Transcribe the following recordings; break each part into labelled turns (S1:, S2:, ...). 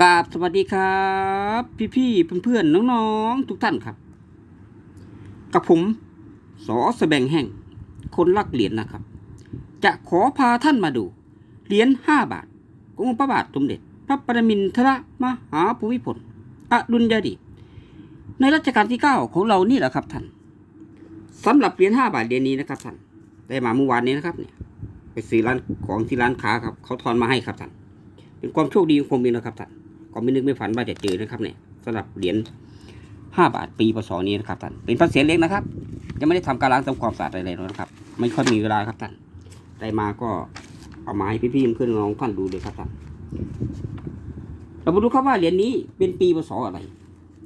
S1: กราบสวัสดีครับ พี่ๆเพื่อนๆน้องๆ ทุกท่านครับ กับผมสอสแบงแห่ง คนรักเหรียญนะครับ จะขอพาท่านมาดู เหรียญห้าบาทของพระบาทสมเด็จ พระปรมินทรมหาภูมิพลอดุลยเดชในรัชกาลที่เก้าของเรานี่แหละครับท่านสำหรับเหรียญห้าบาทเหรียญนี้นะครับท่านได้มาเมื่อวานนี้นะครับเนี่ยไปซื้อร้านของที่ร้านค้าครับ เขาทอนมาให้ครับท่าน เป็นความโชคดีของผมเองนะครับท่านก็ไม่นึกไม่ฝันว่าจะเจอนะครับเนี่ยสำหรับเหรียญห้าบาทปีพศนี้นะครับท่านเป็นพระเศียรเล็กนะครับ ยังไม่ได้ทำการล้างทำความสะอาดอะไรเลยนะครับ ไม่ค่อยมีเวลาครับท่านได้มาก็เอามาให้พี่ๆเพื่อนน้องท่านดูเลยครับท่านเรามาดูครับว่าเหรียญนี้เป็นปีพศอะไร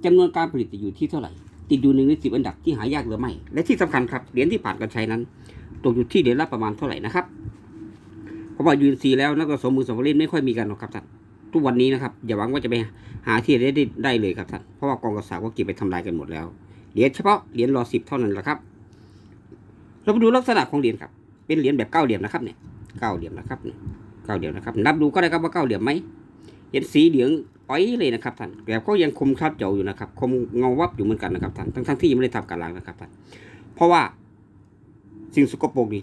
S1: จำนวนการผลิตอยู่ที่เท่าไหร่ ติดอยู่หนึ่งในสิบอันดับที่หายากหรือไม่ และที่สำคัญครับเหรียญที่ผ่านการใช้นั้นตกอยู่ที่เหรียญละประมาณเท่าไหร่นะครับ ราะว่ายูนซีแล้วนักสมมือสมเล่นไม่ค่อยมีกันหรอกครับท่านทุกวันนี้นะครับอย่าหวังว่าจะไปหาที่ได้ได้ได้เลยครับท่านเพราะว่ากองกษาก็เก็บไปทำลายกันหมดแล้วเหรียญเฉพาะเหรียญรอสิบเท่านั้นแหละครับ เรามาดูลักษณะของเหรียญครับ เป็นเหรียญแบบเก้าเหลี่ยมนะครับเนี่ยเก้าเหลี่ยมนะครับเนี่ยเก้าเหลี่ยมนะครับ นับดูก็ได้ครับว่าเก้าเหลี่ยมไหมเห็นสีเหลืองอ้อยเลยนะครับท่านแบบก็ยังคมชัดเจ๋วอยู่นะครับ คมเงาวับอยู่เหมือนกันนะครับท่านทั้งทั้งๆที่ยังไม่ได้ทำการล้างนะครับท่านเพราะว่าสิ่งสกปรกนี่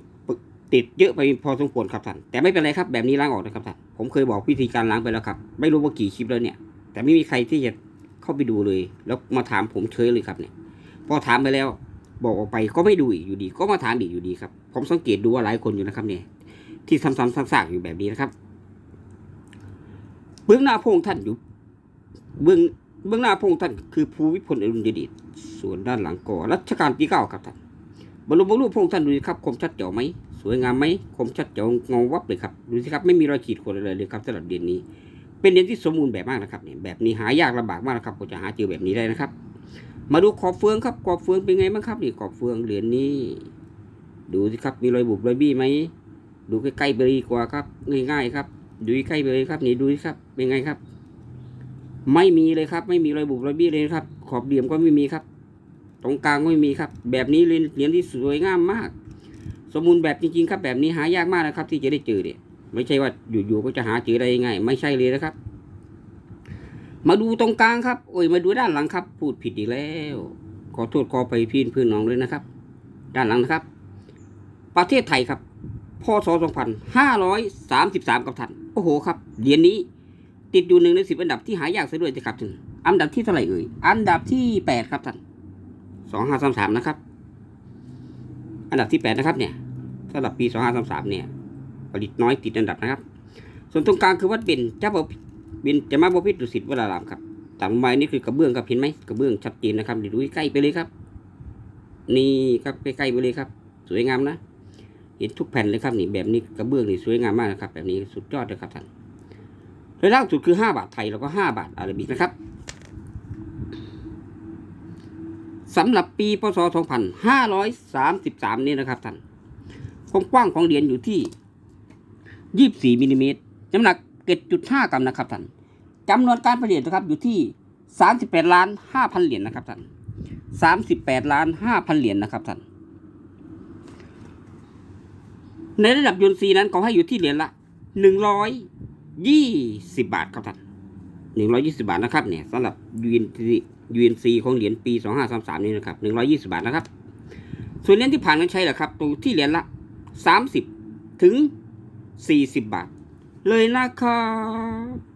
S1: ติดเยอะไปพอสมควรครับท่านแต่ไม่เป็นไรครับแบบนี้ล้างออกนะครับท่านผมเคยบอกวิธีการล้างไปแล้วครับ ไม่รู้ว่ากี่คลิปแล้วเนี่ย แต่ไม่มีใครที่จะเข้าไปดูเลย แล้วมาถามผมเฉยเลยครับเนี่ยพอถามไปแล้ว บอกออกไปก็ไม่ดูอีกอยู่ดี ก็มาถามอีกอยู่ดีครับ ผมสังเกตดูว่าหลายคนอยู่นะครับเนี่ยที่ซ้ำๆซากๆอยู่แบบนี้นะครับ เบื้องหน้าพงท่านอยู่เบื้องเบื้องหน้าพงท่านคือภูวิพลอดุลยเดชส่วนด้านหลังก่อรัชกาลที่เก้าครับท่านบรรลุบรรลุพงท่านดูครับคมชัดเจ๋วไหม วยงามไหมคมชัดเจ๋วเงวับเลยครับดูสิครับไม่มีรอยขีดข่วนอะไรเลยครับสำหรับเหรียญนี้ เป็นเหรียญที่สมบูรณ์แบบมากนะครับเนี่ยแบบนี้หายากลำบากมากนะครับกว่าจะหาเจอแบบนี้ได้นะครับ มาดูขอบเฟืองครับขอบเฟืองเป็นไงบ้างครับนี่ขอบเฟืองเหรียญนี้ ดูสิครับมีรอยบุบรอยบี้ไหมดูใกล้ๆไปดีกว่าครับง่ายๆครับดูใกล้ๆไปเลยครับนี่ดูสิครับเป็นไงครับ ไม่มีเลยครับ ไม่มีรอยบุบรอยบี้เลยครับ ขอบเหลี่ยมก็ไม่มีครับ ตรงกลางก็ไม่มีครับ แบบนี้เรียญเหรียญที่สวยงามมาก สมบูรณ์แบบจริงๆครับแบบนี้หายากมากนะครับ ที่จะได้เจอเนี่ยไม่ใช่ว่าอยู่ๆก็จะหาเจอได้ง่ายไม่ใช่เลยนะครับ มาดูตรงกลางครับ โอ้ยมาดูด้านหลังครับ พูดผิดอีกแล้ว ขอโทษขอไปพี่เพื่อนน้องเลยนะครับ ด้านหลังนะครับ ประเทศไทยครับพศ2533 กับท่านโอ้โหครับเหรียญนี้ติดอยู่หนึ่งในสิบอันดับที่หายากซะด้วยนะครับถึงอันดับที่เท่าไหร่เอ่ยอันดับที่แปดครับท่านสองห้าสามสามนะครับ อันดับที่แปดนะครับเนี่ย สำหรับปีสองห้าสามสามเนี่ย ผลิตน้อยติดอันดับนะครับ ส่วนตรงกลางคือวัดเบญเจ้าบบินจะมาบพิตรดุสิตวรารามครับตามลงไปนี่คือกระเบื้องครับเห็นไหมกระเบื้องชัดเจนนะครับดูใกล้ไปเลยครับ นี่ครับใกล้ๆไปเลยครับ สวยงามนะเห็นทุกแผ่นเลยครับนี่แบบนี้กระเบื้องนี่สวยงามมากนะครับ แบบนี้สุดยอดเลยครับท่านโดยล่างสุดคือห้าบาทไทยแล้วก็ห้าบาทอาราบิกนะครับสำหรับปีพศ 2533 นี่นะครับท่าน ความกว้างของเหรียญอยู่ที่24มิลลิเมตรน้ำหนัก7.5กรัมนะครับท่านจำนวนการผลิตนะครับอยู่ที่38ล้าน5,000เหรียญนะครับท่าน38ล้าน5,000เหรียญนะครับท่านในระดับยนต์ซีนั้นเขาให้อยู่ที่เหรียญละ120บาทครับท่าน120บาทนะครับเนี่ยสำหรับ UNC UNC ของเหรียญปี2533นี่นะครับ120บาทนะครับ ส่วนเหรียญที่ผ่านการใช้แหละครับตัวที่เหรียญละ 30 ถึง 40 บาท เลยนะครับ